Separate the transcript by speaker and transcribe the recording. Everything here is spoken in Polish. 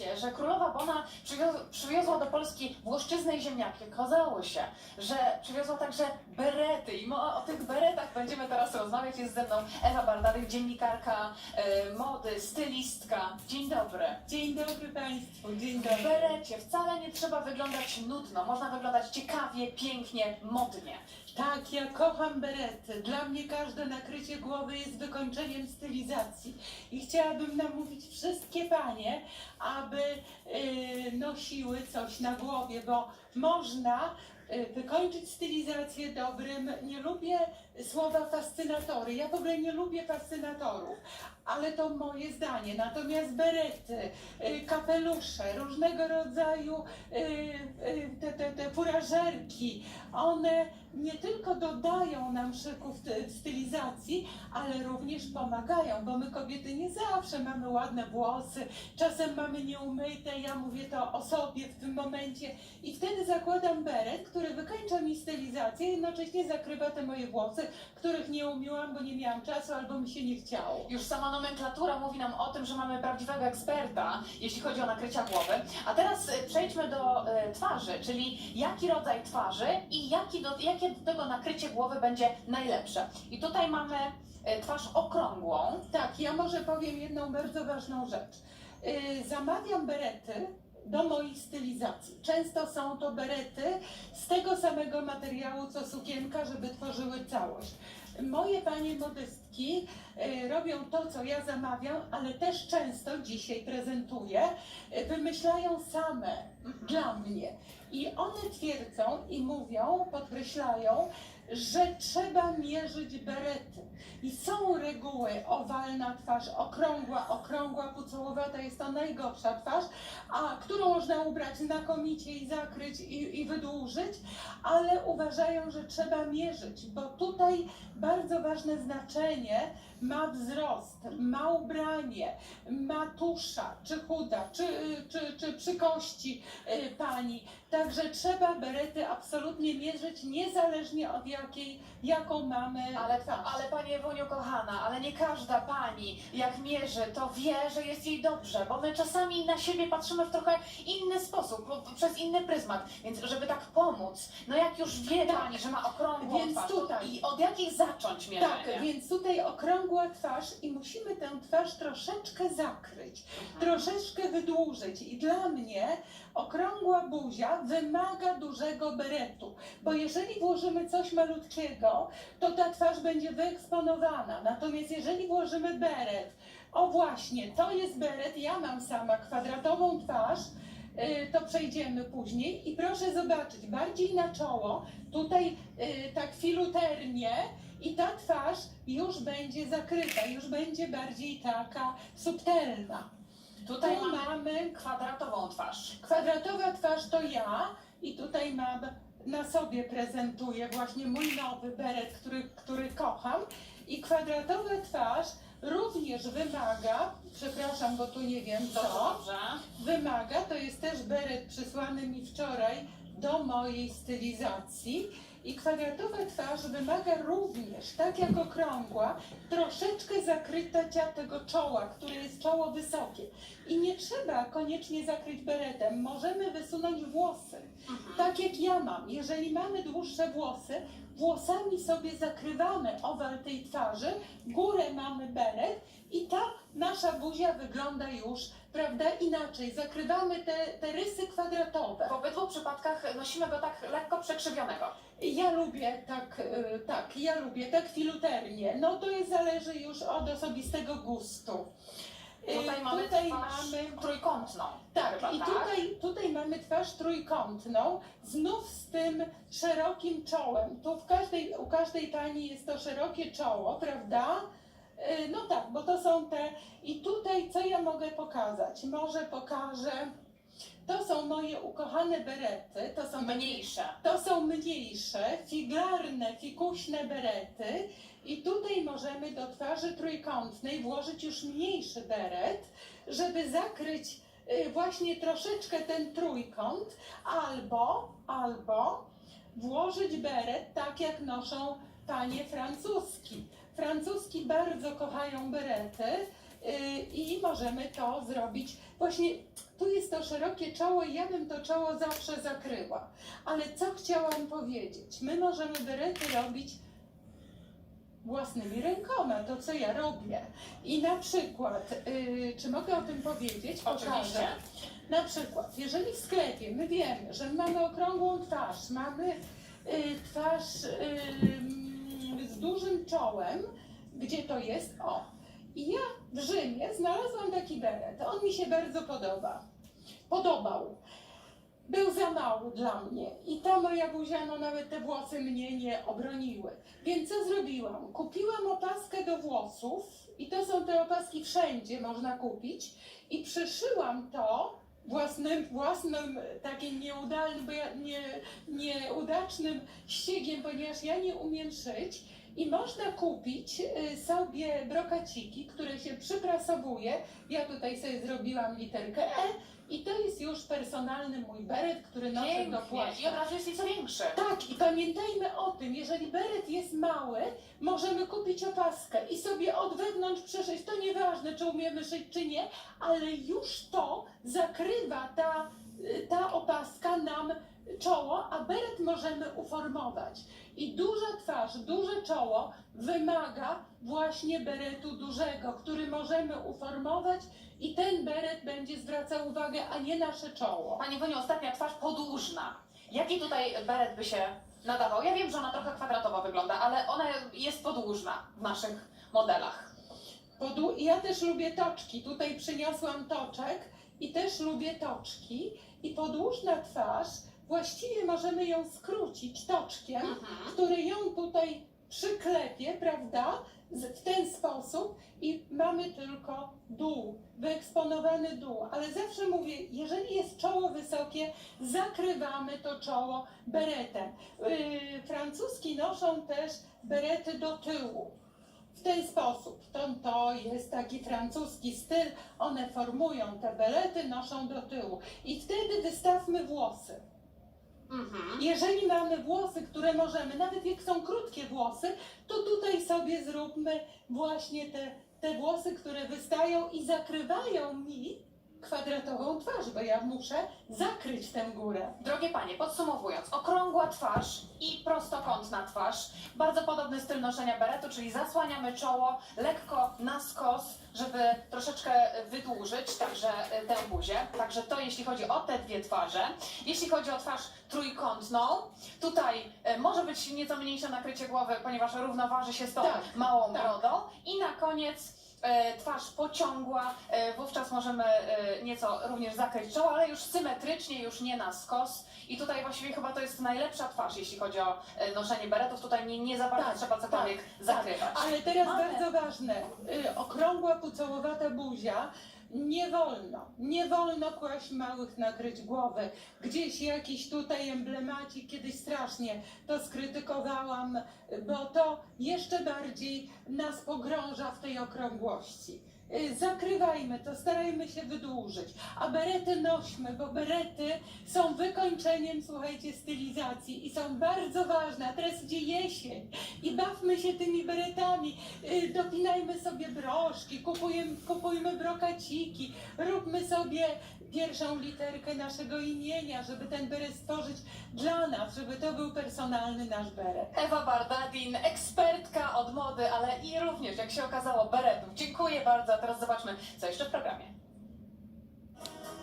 Speaker 1: się, że królowa Bona przywiozła, przywiozła do Polski włoszczyznę i ziemniaki. Okazało się, że przywiozła także berety i mo- o tych beretach będziemy teraz rozmawiać. Jest ze mną Ewa Bardary, dziennikarka e, mody, stylistka. Dzień dobry.
Speaker 2: Dzień dobry Państwu, dzień
Speaker 1: W
Speaker 2: dobry.
Speaker 1: berecie wcale nie trzeba wyglądać nudno, można wyglądać ciekawie, pięknie, modnie.
Speaker 2: Tak, ja kocham berety. Dla mnie każde nakrycie głowy jest wykończeniem stylizacji. I chciałabym namówić wszystkie panie, aby y, nosiły coś na głowie, bo można y, wykończyć stylizację dobrym. Nie lubię słowa fascynatory. Ja w ogóle nie lubię fascynatorów, ale to moje zdanie. Natomiast berety, y, kapelusze, różnego rodzaju y, te, te, te furażerki, one nie tylko dodają nam szyku w stylizacji, ale również pomagają, bo my kobiety nie zawsze mamy ładne włosy, czasem mamy nieumyte, ja mówię to o sobie w tym momencie i wtedy zakładam beret, który wykańcza mi stylizację, jednocześnie zakrywa te moje włosy, których nie umyłam, bo nie miałam czasu albo mi się nie chciało.
Speaker 1: Już sama nomenklatura mówi nam o tym, że mamy prawdziwego eksperta, jeśli chodzi o nakrycia głowy. A teraz e, przejdźmy do e, twarzy, czyli jaki rodzaj twarzy i jaki do, jakie do tego nakrycie głowy będzie najlepsze. I tutaj mamy e, twarz okrągłą.
Speaker 2: Tak, ja może powiem jedną bardzo ważną rzecz. Yy, zamawiam berety do moich stylizacji. Często są to berety z tego samego materiału co sukienka, żeby tworzyły całość. Moje panie modystki yy, robią to, co ja zamawiam, ale też często dzisiaj prezentuję, yy, wymyślają same dla mnie. I one twierdzą i mówią, podkreślają, że trzeba mierzyć berety. I są reguły, owalna twarz, okrągła, okrągła, pucołowata jest to najgorsza twarz, a którą można ubrać znakomicie i zakryć i, i wydłużyć, ale uważają, że trzeba mierzyć, bo tutaj bardzo ważne znaczenie ma wzrost, ma ubranie, ma tusza, czy chuda, czy, czy, czy przy kości y, pani. Także trzeba berety absolutnie mierzyć, niezależnie od jakiej, jaką mamy
Speaker 1: Ale,
Speaker 2: twarz.
Speaker 1: ale Pani Ewuniu kochana, ale nie każda Pani jak mierzy, to wie, że jest jej dobrze, bo my czasami na siebie patrzymy w trochę inny sposób, po- przez inny pryzmat, więc żeby tak pomóc, no jak już wie
Speaker 2: Tak.
Speaker 1: Pani, że ma okrągłą
Speaker 2: Więc
Speaker 1: twarz,
Speaker 2: tutaj-
Speaker 1: i od jakiej zacząć mierzenie?
Speaker 2: Tak, więc tutaj okrągła twarz i musimy tę twarz troszeczkę zakryć, troszeczkę wydłużyć. I dla mnie okrągła buzia wymaga dużego beretu, bo jeżeli włożymy coś malutkiego, to ta twarz będzie wyeksponowana. Natomiast jeżeli włożymy beret, o właśnie, to jest beret, ja mam sama kwadratową twarz, to przejdziemy później i proszę zobaczyć, bardziej na czoło, tutaj y, tak filuternie, i ta twarz już będzie zakryta, już będzie bardziej taka subtelna.
Speaker 1: Tutaj
Speaker 2: Tu
Speaker 1: mamy
Speaker 2: mamy
Speaker 1: kwadratową twarz.
Speaker 2: kwadratowa twarz to ja i tutaj mam na sobie prezentuję właśnie mój nowy beret, który, który kocham i kwadratowa twarz również wymaga, przepraszam, bo tu nie wiem co, wymaga, to jest też beret przysłany mi wczoraj do mojej stylizacji. I kwadratowa twarz wymaga również, tak jak okrągła, troszeczkę zakrycia tego czoła, które jest czoło wysokie. I nie trzeba koniecznie zakryć beretem, możemy wysunąć włosy.
Speaker 1: Mhm.
Speaker 2: Tak jak ja mam, jeżeli mamy dłuższe włosy, włosami sobie zakrywamy owal tej twarzy, górę mamy beret i ta nasza buzia wygląda już, prawda, inaczej. Zakrywamy te, te rysy kwadratowe.
Speaker 1: W obydwu przypadkach nosimy go tak lekko przekrzywionego.
Speaker 2: Ja lubię tak, y, tak, ja lubię tak filuternie. No to jest, zależy już od osobistego gustu. Y,
Speaker 1: Tutaj mamy
Speaker 2: tutaj
Speaker 1: twarz
Speaker 2: mamy
Speaker 1: trójkątną.
Speaker 2: Tak,
Speaker 1: chyba,
Speaker 2: i tutaj, tutaj mamy twarz trójkątną, znów z tym szerokim czołem. Tu w każdej, u każdej pani jest to szerokie czoło, prawda? Y, No tak, bo to są te. I tutaj co ja mogę pokazać? Może pokażę. To są moje ukochane berety. To są
Speaker 1: Mniejsze.
Speaker 2: to są mniejsze, figlarne, fikuśne berety i tutaj możemy do twarzy trójkątnej włożyć już mniejszy beret, żeby zakryć y, właśnie troszeczkę ten trójkąt, albo, albo włożyć beret tak jak noszą panie francuski. Francuski bardzo kochają berety y, i możemy to zrobić właśnie tu jest to szerokie czoło i ja bym to czoło zawsze zakryła. Ale co chciałam powiedzieć? My możemy berety robić własnymi rękoma, to co ja robię. I na przykład, y, czy mogę o tym powiedzieć?
Speaker 1: Oczywiście.
Speaker 2: Na przykład, jeżeli w sklepie my wiemy, że mamy okrągłą twarz, mamy y, twarz y, mm, z dużym czołem, gdzie to jest? O. I ja w Rzymie znalazłam taki beret. On mi się bardzo podoba. Podobał. Był za mały dla mnie i ta moja buzia, no nawet te włosy mnie nie obroniły. Więc co zrobiłam? Kupiłam opaskę do włosów i to są te opaski wszędzie można kupić i przyszyłam to własnym, własnym takim nieudalnym, nie, nieudacznym ściegiem, ponieważ ja nie umiem szyć. I można kupić y, sobie brokaciki, które się przyprasowuje. Ja tutaj sobie zrobiłam literkę E i to jest już personalny mój beret, który noszę do
Speaker 1: Pięknie. I
Speaker 2: płaszcza.
Speaker 1: od razu jest nieco większy.
Speaker 2: Tak, i pamiętajmy o tym, jeżeli beret jest mały, możemy kupić opaskę i sobie od wewnątrz przeszyć. To nieważne, czy umiemy szyć, czy nie, ale już to zakrywa ta, ta opaska nam czoło, a beret możemy uformować. I duża twarz, duże czoło wymaga właśnie beretu dużego, który możemy uformować i beret będzie zwracał uwagę, a nie nasze czoło.
Speaker 1: Pani Woniu, ostatnia twarz podłużna. Jaki tutaj beret by się nadawał? Ja wiem, że ona trochę kwadratowo wygląda, ale ona jest podłużna w naszych modelach.
Speaker 2: Podłu- ja też lubię toczki. Tutaj przyniosłam toczek i też lubię toczki. I podłużna twarz, właściwie możemy ją skrócić toczkiem,
Speaker 1: Mhm.
Speaker 2: który ją tutaj przyklepie, prawda? W ten sposób i mamy tylko dół, wyeksponowany dół. Ale zawsze mówię, jeżeli jest czoło wysokie, zakrywamy to czoło beretem. Yy, francuski noszą też berety do tyłu. W ten sposób. To, to jest taki francuski styl. One formują te berety, noszą do tyłu. I wtedy wystawmy włosy.
Speaker 1: Mhm.
Speaker 2: Jeżeli mamy włosy, które możemy, nawet jak są krótkie włosy, to tutaj sobie zróbmy właśnie te, te włosy, które wystają i zakrywają mi kwadratową twarz, bo ja muszę zakryć tę górę.
Speaker 1: Drogie panie, podsumowując, okrągła twarz i prostokątna twarz, bardzo podobny styl noszenia beretu, czyli zasłaniamy czoło lekko na skos, żeby troszeczkę wydłużyć także e, tę buzię. Także to jeśli chodzi o te dwie twarze. Jeśli chodzi o twarz trójkątną, tutaj e, może być nieco mniejsze nakrycie głowy, ponieważ równoważy się z tą
Speaker 2: Tak,
Speaker 1: małą
Speaker 2: tak.
Speaker 1: brodą. I na koniec e, twarz pociągła, wówczas możemy nieco również zakryć czoło, ale już symetrycznie, już nie na skos. I tutaj właściwie chyba to jest najlepsza twarz, jeśli chodzi o noszenie beretów. Tutaj nie, nie za bardzo
Speaker 2: Tak,
Speaker 1: trzeba cokolwiek zakrywać.
Speaker 2: Ale teraz
Speaker 1: Mamy.
Speaker 2: bardzo ważne, y, okrągła pucołowata buzia, nie wolno, nie wolno kłaść małych nakryć głowy. Gdzieś jakiś tutaj emblemacik, kiedyś strasznie to skrytykowałam, bo to jeszcze bardziej nas pogrąża w tej okrągłości. Y, Zakrywajmy to, starajmy się wydłużyć, a berety nośmy, bo berety są wykończeniem, słuchajcie, stylizacji i są bardzo ważne. A teraz idzie jesień i bawmy się tymi beretami, y, dopinajmy sobie broszki, kupujemy, kupujmy brokaciki, róbmy sobie pierwszą literkę naszego imienia, żeby ten beret stworzyć dla nas, żeby to był personalny nasz beret.
Speaker 1: Ewa Bardadin, ekspertka od mody, ale i również, jak się okazało, beretów. Dziękuję bardzo, a teraz zobaczmy, co jeszcze w programie.